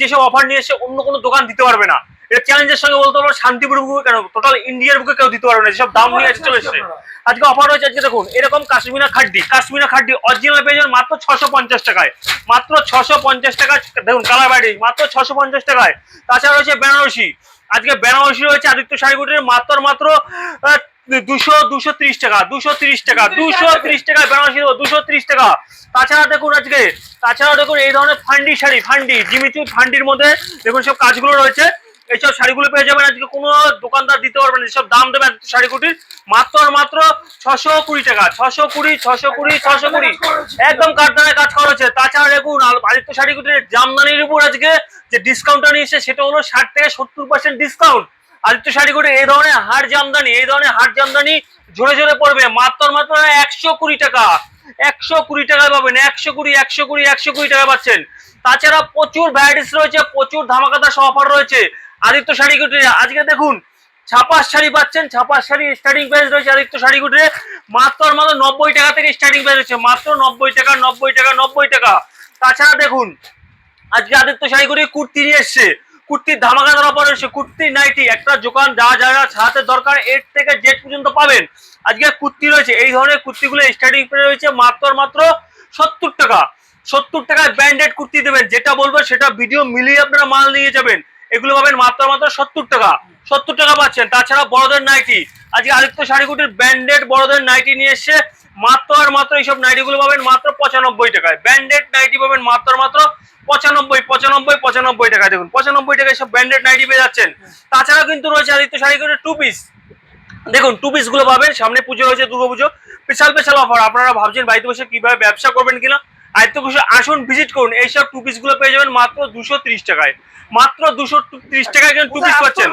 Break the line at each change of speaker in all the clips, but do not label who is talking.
যেসব অফার নিয়ে এসে অন্য কোনো দোকান দিতে পারবে না। এটা চ্যালেঞ্জের সঙ্গে বলতে পারব শান্তিপুর বুকে কেন? টোটাল ইন্ডিয়ার বুকে কেউ দিতে পারবে না, যেসব দাম নিয়ে চলে এসছে। আজকে অফার রয়েছে, আজকে দেখুন, এরকম কাশ্মীরা খাড্ডি। কাশ্মীরা খাড্ডি অরিজিনাল পেয়ে যাবেন মাত্র ছশো পঞ্চাশ টাকায়। মাত্র ছশো পঞ্চাশ টাকায়, দেখুন কালার বাইরে মাত্র ছশো পঞ্চাশ টাকায়। তাছাড়া রয়েছে বেনারসি। আজকে বেনারসি রয়েছে আদিত্য শাড়িগুটির মাত্র মাত্র দুশো দুশো ত্রিশ টাকা দুশো ত্রিশ টাকা দুশো ত্রিশ টাকা। বেনারসি দুশো ত্রিশ টাকা। তাছাড়া দেখুন আজকে তাছাড়া দেখুন এই ধরনের ফান্ডি শাড়ি ফান্ডি জিমিচু ফান্ডির মধ্যে দেখুন সব কাজগুলো রয়েছে। এইসব শাড়িগুলো পেয়ে যাবেন আজকে। কোনো দোকানদার দিতে পারবে না। যেসব দাম দেবে আদিত্য শাড়িগুটির মাত্র আর মাত্র ছশো কুড়ি টাকা। ছশো কুড়ি ছশো কুড়ি ছশো কুড়ি। একদম কাঠদানায় কাজ করা হচ্ছে তাছাড়া দেখুন আদিত্য শাড়িগুটির জামদানির উপর আজকে যে ডিসকাউন্টটা নিয়েছে সেটা হলো ষাট থেকে সত্তর পার্সেন্ট ডিসকাউন্ট আদিত্য শাড়ি শাড়িগুটি এই ধরনের হাট জামদানি এই ধরনের হাট জামদানি ঝরে ঝরে পড়বে। মাত্র মাত্র একশো কুড়ি টাকা, একশো কুড়ি টাকায় পাবেন, একশো কুড়ি একশো কুড়ি একশো কুড়ি টাকা পাচ্ছেন। তাছাড়া প্রচুর ভ্যারাইটিস রয়েছে, প্রচুর সব অফার রয়েছে আদিত্য শাড়ি শাড়িগুটির আজকে দেখুন ছাপার শাড়ি পাচ্ছেন ছাপার শাড়ি স্টার্টিং প্রাইস রয়েছে আদিত্য শাড়িগুটির মাত্র আর মাত্র নব্বই টাকা থেকে স্টার্টিং প্রাইস রয়েছে, মাত্র নব্বই টাকা নব্বই টাকা নব্বই টাকা। তাছাড়া দেখুন, আজকে আদিত্য শাড়ি শাড়িগুড়ি কুর্তি নিয়ে এসছে। কুর্তির ধামাকা ধরা অফার এসছে কুর্তি, নাইটি, একটা দোকান যা যা যা দরকার এর থেকে জেড পর্যন্ত পাবেন। আজকে কুর্তি রয়েছে, এই ধরনের কুর্তিগুলো স্টার্টিং রয়েছে মাত্র মাত্র সত্তর টাকা। সত্তর টাকায় ব্র্যান্ডেড কুর্তি দেবেন, যেটা বলব সেটা ভিডিও মিলিয়ে আপনারা মাল নিয়ে যাবেন। এগুলো পাবেন মাত্র মাত্র সত্তর টাকা। সত্তর টাকা পাচ্ছেন। তাছাড়া বড়দের নাইটি। আজকে আদিত্য শাড়িগুটির ব্র্যান্ডেড বড়দের নাইটি নিয়ে এসছে। মাত্র আর মাত্র এইসব নাইটিগুলো পাবেন মাত্র পঁচানব্বই টাকায়। ব্র্যান্ডেড নাইটি পাবেন মাত্র মাত্র পঁচানব্বই পঁচানব্বই পঁচানব্বই টাকায় দেখুন। পঁচানব্বই টাকায় সব ব্র্যান্ডেড নাইটি পেয়ে যাচ্ছেন। তাছাড়া কিন্তু রয়েছে আদিত্য শাড়িগুটির টু পিস দেখুন টু পিসগুলো পাবেন। সামনে পুজো রয়েছে Durga Puja special special offer আপনারা ভাবছেন বাড়িতে বসে কীভাবে ব্যবসা করবেন কিনা? আদিত্য খুশি আসুন ভিজিট করুন এইসব টু পিসগুলো পেয়ে যাবেন মাত্র দুশো ত্রিশ টাকায়। মাত্র দুশো ত্রিশ টাকায় কিন্তু টু পিস পাচ্ছেন।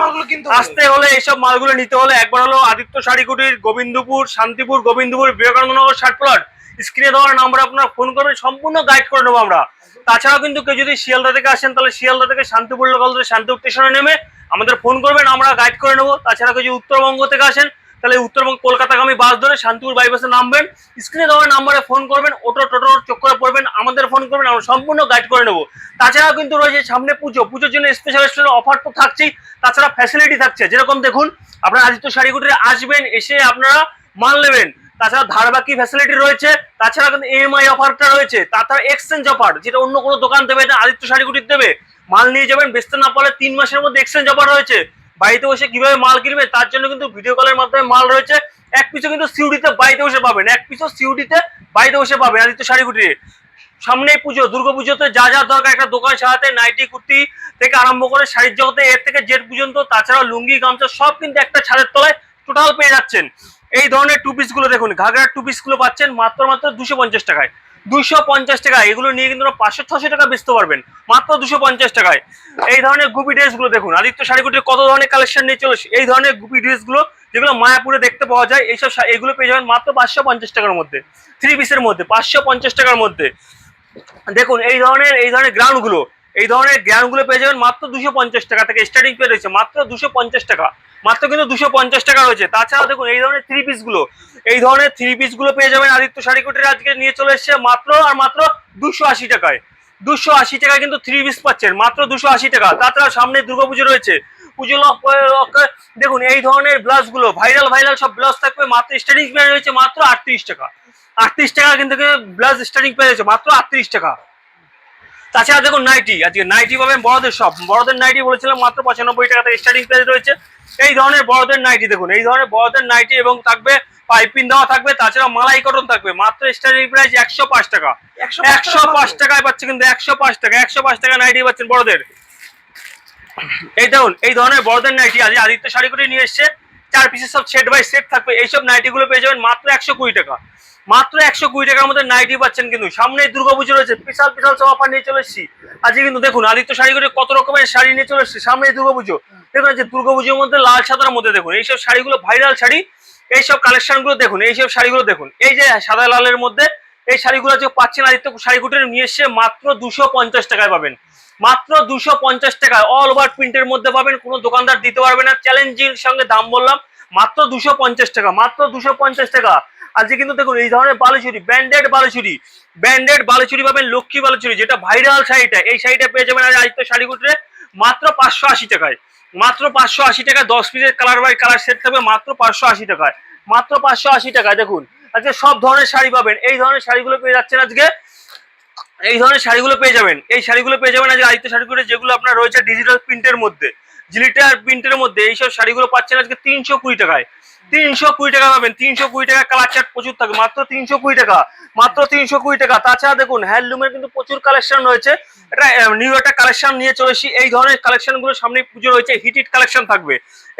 আসতে হলে এইসব মালগুলো নিতে হলে একবার হলো আদিত্য শাড়িকুটির গোবিন্দপুর শান্তিপুর গোবিন্দপুর বিবেকানন্দনগর ষাট প্লট স্ক্রিনে দেওয়ার নাম্বার আপনার ফোন করবেন সম্পূর্ণ গাইড করে নেব আমরা। তাছাড়াও কিন্তু কেউ যদি শিয়ালদা থেকে আসেন তাহলে শিয়ালদা থেকে শান্তিপুর লোকাল শান্তিপুর স্টেশনে নেমে আমাদের ফোন করবেন আমরা গাইড করে নেব। তাছাড়া কেউ যদি উত্তরবঙ্গ থেকে আসেন তাহলে উত্তরবঙ্গ কলকাতাগামী বাস ধরে শান্তিপুর বাইপাসে নামবেন। স্ক্রিনে দেওয়ার নাম্বারে ফোন করবেন অটো টোটো চক্করে পড়বেন, আমাদের ফোন করবেন, আমরা সম্পূর্ণ গাইড করে নেব। তাছাড়াও কিন্তু রয়েছে সামনে পুজো। পুজোর জন্য স্পেশাল স্পেশাল অফার তো থাকছেই, তাছাড়া ফ্যাসিলিটি থাকছে। যেরকম দেখুন, আপনারা আদিত্য শাড়িগুটিতে আসবেন, এসে আপনারা মাল নেবেন। তাছাড়া ধারবাকি ফ্যাসিলিটি রয়েছে, তাছাড়া কিন্তু ইএমআই অফারটা রয়েছে। তাছাড়া এক্সচেঞ্জ অফার যেটা অন্য কোনো দোকান দেবে না, আদিত্য শাড়িগুটির দেবে। মাল নিয়ে যাবেন, বেচতে না পারলে তিন মাসের মধ্যে এক্সচেঞ্জ অফার রয়েছে। বাড়িতে বসে কীভাবে মাল কিনবে, তার জন্য কিন্তু ভিডিও কলের মাধ্যমে মাল রয়েছে। এক পিছু কিন্তু সিউডিতে বাড়িতে বসে পাবেন। এক পিছু সিউডিতে বাড়িতে বসে পাবেন। আদিত্য শাড়িগুটির সামনেই পুজো, দুর্গা পুজোতে যা যা দরকার, একটা দোকান সারাতে নাইটি কুর্তি থেকে আরম্ভ করে শাড়ির জগতে, এর থেকে জেট পর্যন্ত তাছাড়া লুঙ্গি, গামছা, সব কিন্তু একটা ছাদের তলায় টোটাল পেয়ে যাচ্ছেন। এই ধরনের টু পিসগুলো দেখুন ঘাগড়ার টু পিসগুলো পাচ্ছেন মাত্র মাত্র দুশো টাকায়। দুশো পঞ্চাশ টাকা এগুলো নিয়ে কিন্তু পাঁচশো, ছশো টাকা বেচতে পারবেন। মাত্র দুশো পঞ্চাশ টাকায়। এই ধরনের গুপি ড্রেসগুলো দেখুন। আদিত্য শাড়িগুটির কত ধরনের কালেকশন নিয়ে চলে এই ধরনের গুপি ড্রেসগুলো যেগুলো মায়াপুরে দেখতে পাওয়া যায়, এইসব এগুলো পেয়ে যাবেন মাত্র পাঁচশো পঞ্চাশ টাকার মধ্যে। থ্রি পিসের মধ্যে, পাঁচশো পঞ্চাশ টাকার মধ্যে। দেখুন, এই ধরনের এই ধরনের গ্রাউন্ডগুলো এই ধরনের গ্রাউন্ডগুলো পেয়ে যাবেন মাত্র দুশো পঞ্চাশ টাকা থেকে স্টার্টিং পেয়ে রয়েছে, মাত্র দুশো পঞ্চাশ টাকা। মাত্র কিন্তু দুশো পঞ্চাশ টাকা রয়েছে। তাছাড়া দেখুন, এই ধরনের থ্রি পিসগুলো, এই ধরনের থ্রি পিসগুলো পেয়ে যাবেন আদিত্য শাড়িকুটির আজকে নিয়ে চলে এসেছে মাত্র আর মাত্র দুশো আশি টাকায়। দুশো আশি টাকায় কিন্তু থ্রি পিস পাচ্ছেন, মাত্র দুশো আশি টাকা। তাছাড়া সামনে দুর্গাপুজো রয়েছে। পুজো দেখুন, এই ধরনের ব্লাউজগুলো ভাইরাল ভাইরাল সব ব্লাউজ থাকবে, মাত্র স্টার্টিং প্রাইস রয়েছে মাত্র আটত্রিশ টাকা। আটত্রিশ টাকা কিন্তু ব্লাউজ স্টার্টিং প্রাইস রয়েছে, মাত্র আটত্রিশ টাকা। তাছাড়া দেখুন নাইটি আজকে নাইটি পাবেন বড়দের সব বড়দের নাইটি বলেছিলাম মাত্র পঁচানব্বই টাকা থেকে স্টার্টিং প্রাইস রয়েছে। এই ধরনের বড়দের নাইটি দেখুন এই ধরনের বড়দের নাইটি এবং থাকবে পাইপিং দেওয়া থাকবে তাছাড়া মালাই কটন থাকবে মাত্র স্টার্টিং প্রাইস একশো পাঁচ টাকা। একশো পাঁচ টাকায় পাচ্ছে কিন্তু একশো পাঁচ টাকা একশো পাঁচ টাকা নাইটি পাচ্ছেন বড়দের। এই দেখুন এই ধরনের বড়দের নাইটি আজ আদিত্য শাড়িগুলি নিয়ে এসছে চার পিসের সব সেট বাই সেট থাকবে এইসব নাইটি গুলো পেয়ে যাবেন মাত্র একশো কুড়ি টাকা। মাত্র একশো কুড়ি টাকার মধ্যে নাইটি পাচ্ছেন কিন্তু। সামনে দুর্গাপুজো রয়েছে, বিশাল বিশাল সব অফার নিয়ে চলে এসেছি। আজকে কিন্তু দেখুন, আদিত্য শাড়িগুলো কত রকমের শাড়ি নিয়ে চলে এসেছে। সামনে দুর্গাপুজো। দেখুন যে দুর্গাপুজোর মধ্যে লাল সাদার মধ্যে দেখুন, এইসব শাড়িগুলো ভাইরাল শাড়ি, এইসব কালেকশনগুলো দেখুন, এইসব শাড়িগুলো দেখুন। এই যে সাদা লালের মধ্যে এই শাড়িগুলো যে পাচ্ছেন আদিত্য শাড়িগুলো নিয়ে এসছে মাত্র দুশো পঞ্চাশ টাকায় পাবেন। মাত্র দুশো পঞ্চাশ টাকায় অল ওভার প্রিন্টের মধ্যে পাবেন, কোনো দোকানদার দিতে পারবে না। চ্যালেঞ্জিং সঙ্গে দাম বললাম, মাত্র দুশো পঞ্চাশ টাকা, মাত্র দুশো পঞ্চাশ টাকা। আজকে কিন্তু দেখুন এই ধরনের বালুচুরি ব্যান্ডেড বালুচুরি ব্যান্ডেড বালুচুরি পাবেন লক্ষ্মী বালুচুরি, যেটা ভাইরাল শাড়িটা এই শাড়িটা পেয়ে যাবেন আজ আদিত্য শাড়ি কুটিরে মাত্র পাঁচশো আশি টাকায়। মাত্র পাঁচশো আশি টাকা দশ পিসের কালার বাই কালার সেট থাকবে মাত্র পাঁচশো আশি টাকায়। মাত্র পাঁচশো আশি টাকায়, দেখুন। আজকে সব ধরনের শাড়ি পাবেন। এই ধরনের শাড়িগুলো পেয়ে যাচ্ছেন আজকে। এই ধরনের শাড়িগুলো পেয়ে যাবেন। এই শাড়িগুলো পেয়ে যাবেন আজকে আদিত্য শাড়িগুলো যেগুলো আপনার রয়েছে ডিজিটাল প্রিন্টের মধ্যে জিলিটার প্রিন্টের মধ্যে, এইসব শাড়িগুলো পাচ্ছেন আজকে তিনশো কুড়ি টাকায়। তিনশো কুড়ি টাকা পাবেন, তিনশো কুড়ি টাকা কালার চার্ট প্রচুর থাকবে মাত্র তিনশো কুড়ি টাকা, মাত্র তিনশো কুড়ি টাকা। তাছাড়া দেখুন হ্যান্ডলুমের কিন্তু প্রচুর কালেকশন রয়েছে। এটা নিউ একটা কালেকশন নিয়ে চলে এই ধরনের কালেকশনগুলো সামনে পুজো রয়েছে হিটিট কালেকশন থাকবে।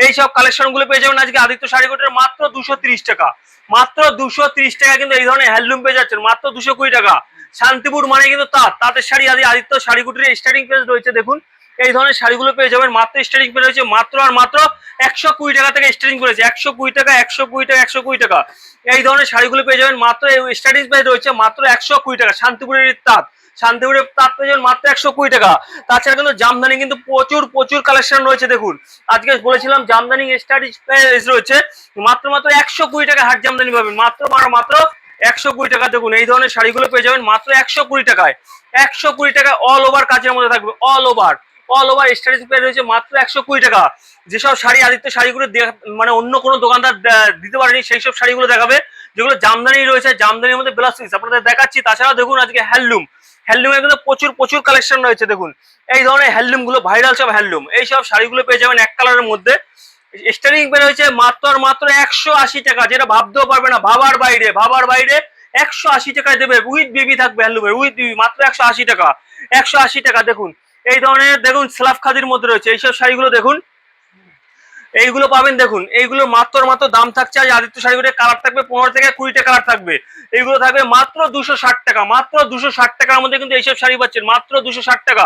এই সব কালেকশনগুলো পেয়ে যাবেন আজকে আদিত্য শাড়ি কোটের মাত্র দুশো টাকা। মাত্র দুশো টাকা কিন্তু এই ধরনের হ্যান্ডলুম পেয়ে যাচ্ছেন, মাত্র দুশো কুড়ি টাকা। শান্তিপুর মানে কিন্তু তাঁত তাঁতের শাড়ি আদি আদিত্য শাড়ি কুটির স্টার্টিং প্রাইস রয়েছে, দেখুন। এই ধরনের শাড়িগুলো পেয়ে যাবেন, মাত্র স্টার্টিং প্রাইস রয়েছে, মাত্র আর মাত্র একশো কুড়ি টাকা থেকে স্টার্টিং করেছে একশো কুড়ি টাকা একশো কুড়ি টাকা একশো কুড়ি টাকা এই ধরনের শাড়িগুলো পেয়ে যাবেন মাত্র স্টার্টিং প্রাইস রয়েছে মাত্র একশো কুড়ি টাকা শান্তিপুরের তাঁত শান্তিপুরের তাঁত পেয়ে যাবেন মাত্র একশো কুড়ি টাকা তাছাড়া কিন্তু জামদানি কিন্তু প্রচুর প্রচুর কালেকশন রয়েছে দেখুন আজকে বলেছিলাম জামদানি স্টার্টিং প্রাইস রয়েছে মাত্র মাত্র একশো কুড়ি টাকা হাট জামদানি পাবেন মাত্র মাত্র মাত্র একশো কুড়ি টাকা দেখুন এই ধরনের শাড়িগুলো পেয়ে যাবেন মাত্র একশো কুড়ি টাকায় একশো কুড়ি টাকা অল ওভার কাজের মধ্যে থাকবে অল ওভার অল ওভার স্টারিজ প্রাইস রয়েছে মাত্র একশো কুড়ি টাকা। যেসব শাড়ি আদিত্য শাড়িগুলো মানে অন্য কোনো দোকানদার দিতে পারেনি, সেই সব শাড়িগুলো দেখাবে। যেগুলো জামদানি রয়েছে, জামদানির মধ্যে ব্লাউজ পিস আপনাদের দেখাচ্ছি তাছাড়া দেখুন আজকে হ্যান্ডলুম হ্যান্ডলুমের কিন্তু প্রচুর প্রচুর কালেকশন রয়েছে, দেখুন। এই ধরনের হ্যান্ডলুমগুলো ভাইরাল সব হ্যান্ডলুম এই সব শাড়িগুলো পেয়ে যাবেন এক কালারের মধ্যে। স্টারিং বের হয়েছে মাত্র আর মাত্র একশো আশি টাকা। যেটা ভাবতেও পারবে না, ভাবার বাইরে ভাবার বাইরে একশো আশি টাকায় দেবে। উইথ বিবি থাকবে হ্যান্ডলুমের উইথ বিবি মাত্র একশো আশি টাকা। একশো আশি টাকা, দেখুন। এই ধরনের দেখুন স্লাফ খাদির মধ্যে রয়েছে। এইসব শাড়িগুলো দেখুন। এইগুলো পাবেন, দেখুন। এইগুলো মাত্র মাত্র দাম থাকছে। আজ আদিত্য শাড়িগুলোর কালার থাকবে পনেরো থেকে কুড়িটা কালার থাকবে। এইগুলো থাকবে মাত্র দুশো টাকা। মাত্র দুশো ষাট টাকার মধ্যে কিন্তু এইসব শাড়ি পাচ্ছেন। মাত্র দুশো টাকা।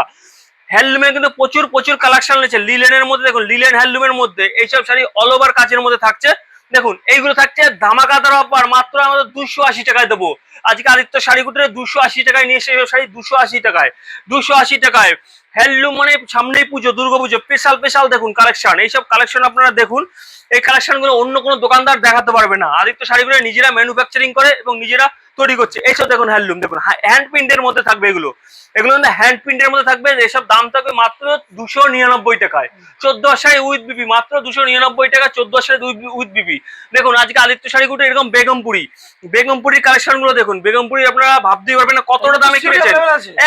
হ্যান্ডলুমে কিন্তু প্রচুর প্রচুর কালেকশন রয়েছে। লিলেনের মধ্যে দেখুন লিলেন হ্যান্ডলুমের মধ্যে এইসব শাড়ি অল ওভার কাজের মধ্যে থাকছে। দেখুন, এইগুলো থাকছে ধামাকাদার অফার মাত্র আমাদের দুশো আশি টাকায় দেবো। আজকে আদিত্য শাড়ি দুশো আশি টাকায় নিয়ে এসে শাড়ি দুশো আশি টাকায়। দুশো আশি টাকায়। হ্যান্ডলুম মানে সামনেই পুজো দুর্গা পুজো স্পেশাল স্পেশাল দেখুন কালেকশন এইসব কালেকশন আপনারা দেখুন। এই কালেকশনগুলো অন্য কোনো দোকানদার দেখাতে পারবে না। আদিত্য শাড়িগুলো নিজেরা ম্যানুফ্যাকচারিং করে এবং নিজেরা তৈরি করছে। এইসব দেখুন হ্যান্ডলুম দেখুন। হ্যান্ড প্রিন্টের মধ্যে থাকবে এগুলো। এগুলো কিন্তু হ্যান্ড প্রিন্টের মধ্যে থাকবে। এসব দাম থাকবে মাত্র দুশো নিরানব্বই টাকায়। চোদ্দ শাড়ি উইথ বিপি মাত্র দুশো নিরানব্বই টাকা চোদ্দ শাড়ি উইথ বিপি দেখুন আজকে আদিত্য শাড়িগুলো এরকম বেগমপুরি। বেগমপুরির কালেকশনগুলো দেখুন। বেগমপুরি আপনারা ভাবতেই পারবেন না কতটা দামে কিনেছেন।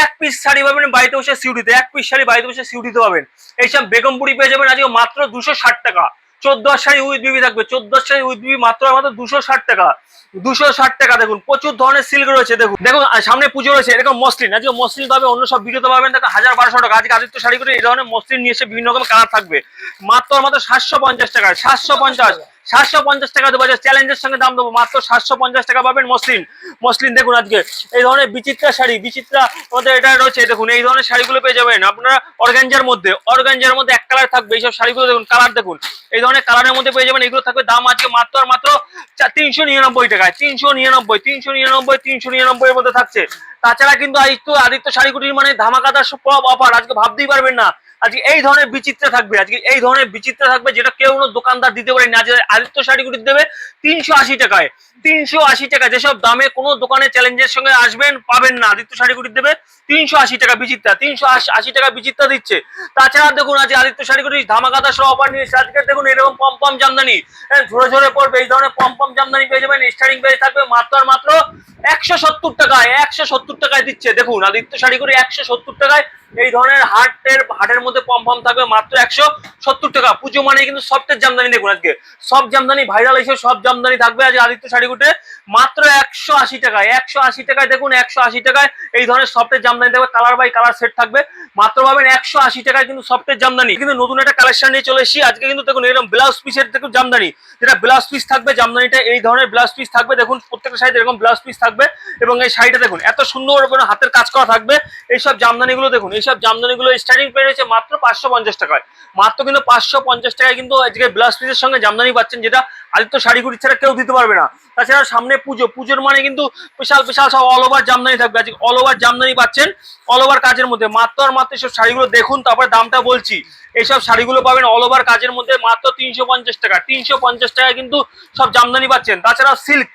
এক পিস শাড়ি পাবেন বাড়িতে বসে সিউড়িতে। এক পিস শাড়ি বাড়িতে বসে সিউড়িতে পাবেন এইসব বেগমপুরি পেয়ে যাবেন আজকে মাত্র দুশো ষাট টাকা। চোদ্দ শাড়ি উইথ বিবি থাকবে। চোদ্দ শাড়ি উইথ বিবি মাত্র আমাদের দুশো ষাট টাকা। দুশো ষাট টাকা দেখুন, প্রচুর ধরনের সিল্ক রয়েছে, দেখুন। দেখুন সামনে পুজো রয়েছে, এরকম মসলিন। আজকে মসলিন পাবে অন্য সব ভিডিওতে পাবেন। দেখো হাজার বারোশো টাকা। আজকে আদিত্য শাড়ি করে এই ধরনের মসলিন নিয়ে এসে বিভিন্ন রকম কালার থাকবে। মাত্র আর মাত্র সাতশো পঞ্চাশ টাকা সাতশো পঞ্চাশ। সাতশো পঞ্চাশ টাকা দেবো। চ্যালেঞ্জের সঙ্গে দাম দেবো। মাত্র সাতশো পঞ্চাশ টাকা পাবেন মসলিন। মসলিন, দেখুন আজকে। এই ধরনের বিচিত্রা শাড়ি, বিচিত্রা মধ্যে এটা রয়েছে দেখুন, এই ধরনের শাড়িগুলো পেয়ে যাবেন আপনারা অর্গানজার মধ্যে। অর্গানজার মধ্যে এক কালার থাকবে, এইসব শাড়িগুলো দেখুন কালার দেখুন। এই ধরনের কালারের মধ্যে পেয়ে যাবেন, এগুলো থাকবে দাম আজকে মাত্র আর মাত্র তিনশো নিরানব্বই টাকায়। তিনশো নিরানব্বই তিনশো নিরানব্বই তিনশো নিরানব্বই এর মধ্যে থাকছে। তাছাড়া কিন্তু আদিত্য আদিত্য শাড়িগুটির মানে ধামাকাদার সব অফার আজকে ভাবতেই পারবেন না আজকে এই ধরনের বিচিত্র থাকবে আজকে এই ধরনের বিচিত্র থাকবে যেটা কেউ কোনো দোকানদার দিতে পারে না আজকে আদিত্য শাড়িগুটি দেবে তিনশো আশি টাকায় তিনশো আশি টাকা যেসব দামে কোনো দোকানে চ্যালেঞ্জের সঙ্গে আসবেন পাবেন না। আদিত্য শাড়িগুটি দেবে তিনশো আশি টাকা বিচিত্রা তিনশো আশি টাকা বিচিত্রা দিচ্ছে। তাছাড়া দেখুন আজকে আদিত্য শাড়িগুটি ধামাকাদা সহ অফার নিয়ে আজকে দেখুন এরকম পম পম জামদানি হ্যাঁ, ঝরে ঝরে পড়বে এই ধরনের পম পম জামদানি পেয়ে যাবেন স্টার্টিং প্রাইস থাকবে মাত্র মাত্র একশো সত্তর টাকায়, একশো সত্তর টাকায় দিচ্ছে। দেখুন, আদিত্য শাড়ি করে একশো সত্তর টাকায় এই ধরনের হাটের হাটের মধ্যে পম পম থাকবে মাত্র একশো সত্তর টাকা। পুজো মানে কিন্তু সফটের জামদানি দেখুন আজকে। সব জামদানি ভাইরাল এসে সব জামদানি থাকবে আজকে আদিত্য শাড়ি গুটে মাত্র একশো আশি টাকায়, একশো আশি টাকায় দেখুন, একশো আশি টাকায় এই ধরনের সফটের জামদানি থাকবে কালার বাই কালার সেট থাকবে। মাত্র পাবেন একশো আশি টাকায় কিন্তু সফটের জামদানি। কিন্তু নতুন একটা কালেকশন নিয়ে চলে এসেছি। আজকে কিন্তু দেখুন, এরকম ব্লাউজ পিসের দেখুন জামদানি। যেটা ব্লাউজ পিস থাকবে, জামদানিটা এই ধরনের ব্লাউজ পিস থাকবে। দেখুন, প্রত্যেকটা শাড়িতে এরকম ব্লাউজ পিস থাকবে। এবং এই শাড়িটা দেখুন, এত সুন্দর হাতের কাজ করা থাকবে। এইসব জামদানিগুলো দেখুন এই এইসব জামদানিগুলো স্টার্টিং প্রাইস রয়েছে মাত্র পাঁচশো পঞ্চাশ টাকায়। মাত্র কিন্তু পাঁচশো পঞ্চাশ টাকায় কিন্তু আজকে ব্লাউজ পিসের সঙ্গে জামদানি পাচ্ছেন, যেটা আদিত্য শাড়িগুড়ি ছাড়া কেউ দিতে পারবে না। তাছাড়া সামনে পুজো, পুজোর মানে কিন্তু বিশাল বিশাল সব অল ওভার জামদানি থাকবে। আজকে অল ওভার জামদানি পাচ্ছেন অল ওভার কাজের মধ্যে। মাত্র আর মাত্র সব শাড়িগুলো দেখুন, তারপরে দামটা বলছি। এইসব শাড়িগুলো পাবেন অল ওভার কাজের মধ্যে মাত্র তিনশো পঞ্চাশ টাকা। তিনশো পঞ্চাশ টাকা কিন্তু সব জামদানি পাচ্ছেন। তাছাড়া সিল্ক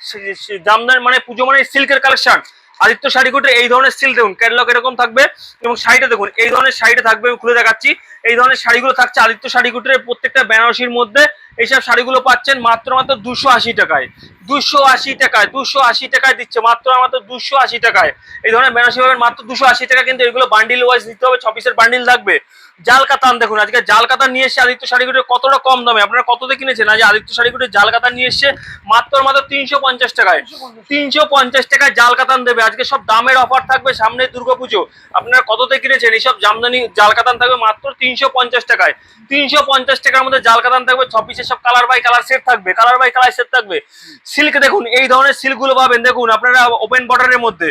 জামদানি মানে পুজো মানে সিল্কের কালেকশন আদিত্য শাড়িগুলোতে এই ধরনের স্টিল দেখুন ক্যাটলগ এরকম থাকবে, এবং শাড়িটা দেখুন, এই ধরনের শাড়িটা থাকবে, আমি খুলে দেখাচ্ছি। এই ধরনের শাড়িগুলো থাকছে আদিত্য শাড়িগুলোর প্রত্যেকটা বেনারসির মধ্যে। এইসব শাড়িগুলো পাচ্ছেন মাত্র মাত্র দুশো আশি টাকায়। দুশো আশি টাকায়, দুশো আশি টাকায় দিচ্ছে, মাত্র মাত্র দুশো আশি টাকায়। এই ধরনের বেনারসি পাবেন মাত্র দুশো আশি টাকা কিন্তু এগুলো বান্ডিল ওয়াইজ দিতে হবে, ছ পিসের বান্ডিল থাকবে। জাল কাতান দেখুন, আজকে জাল কাতান নিয়ে এসছে আদিত্য শাড়িগুলো কতটা কম দামে? আপনারা কততে কিনেছেন? আজ আদিত্য শাড়িগুলো জাল কাতান নিয়ে এসছে মাত্র মাত্র তিনশো পঞ্চাশ টাকায়। তিনশো পঞ্চাশ টাকায় জাল কাতান দেবে। আজকে সব দামের অফার থাকবে সামনে দুর্গাপুজো আপনারা কততে কিনেছেন? এইসব জামদানি জাল কাতান থাকবে মাত্র তিনশো পঞ্চাশ টাকায়। তিনশো পঞ্চাশ টাকার মধ্যে জাল কাতান থাকবে ছ পিসের সব কালার বাই কালার সেট থাকবে। কালার বাই কালার সেট থাকবে। সিল্ক দেখুন, এই ধরনের সিল্কগুলো পাবেন। দেখুন, আপনারা ওপেন বর্ডারের মধ্যে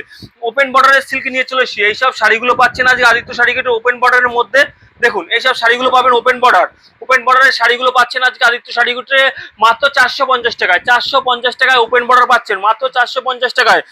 ওপেন বর্ডারের সিল্ক নিয়ে চলে এসছি। এইসব শাড়িগুলো পাচ্ছেন আজকে আদিত্য শাড়িগুলো ওপেন বর্ডারের মধ্যে। দেখুন এইসব শাড়িগুলো পাবেন ওপেন বর্ডার ওপেন বর্ডারের শাড়িগুলো পাচ্ছেন আজকে আদিত্য শাড়িগুলোতে মাত্র চারশো পঞ্চাশ টাকায়। চারশো পঞ্চাশ টাকায় ওপেন বর্ডার পাচ্ছেন, মাত্র চারশো পঞ্চাশ টাকায়।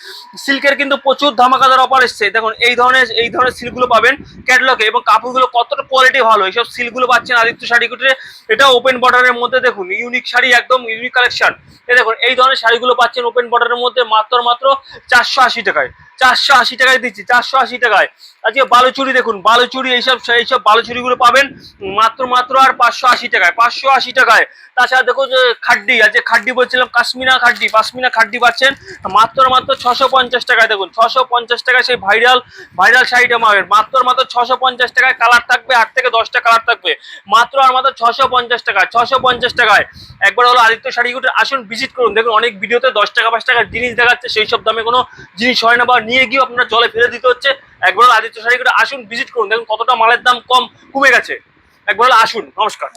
সিল্কের কিন্তু প্রচুর ধামাকাদার অফার এসছে। দেখুন, এই ধরনের এই ধরনের সিল্কগুলো পাবেন ক্যাটলগে এবং কাপড়গুলো কতটা কোয়ালিটি ভালো এইসব সিল্কগুলো পাচ্ছেন আদিত্য শাড়িগুলোতে এটা ওপেন বর্ডারের মধ্যে দেখুন ইউনিক শাড়ি একদম ইউনিক কালেকশন দেখুন, এই ধরনের শাড়িগুলো পাচ্ছেন ওপেন বর্ডারের মধ্যে মাত্র মাত্র চারশো আশি টাকায়। চারশো আশি টাকায় দিচ্ছি, চারশো আশি টাকায়। আজকে বালুচুরি দেখুন, বালুচুরি এইসব এইসব বালুচুরিগুলো পাবেন মাত্র মাত্র আর পাঁচশো আশি টাকায়, পাঁচশো আশি টাকায়। তাছাড়া দেখো যে খাড্ডি, আজকে খাড্ডি বলছিলাম, কাশ্মীরা খাড্ডি পাশমিনা খাড্ডি পাচ্ছেন মাত্র মাত্র ছশো পঞ্চাশ টাকায়। দেখুন, ছশো পঞ্চাশ টাকায় সেই ভাইরাল ভাইরাল শাড়িটা পাবেন। মাত্র মাত্র ছশো পঞ্চাশ টাকায় কালার থাকবে, আট থেকে দশটা কালার থাকবে। মাত্র আর মাত্র ছশো পঞ্চাশ টাকায়, ছশো পঞ্চাশ টাকায়। একবার হলো আদিত্য শাড়িগুলো আসুন, ভিজিট করুন। দেখুন, অনেক ভিডিওতে দশ টাকা, পাঁচ টাকার জিনিস দেখাচ্ছে সেই সব দামে কোনো জিনিস হয় না বা নিয়ে গিয়ে আপনার জলে ফেলে দিতে হচ্ছে। একবার আদিত্য করে আসুন ভিজিট করুন। দেখুন কতটা মালের দাম কম, কমে গেছে। একবার আসুন। নমস্কার।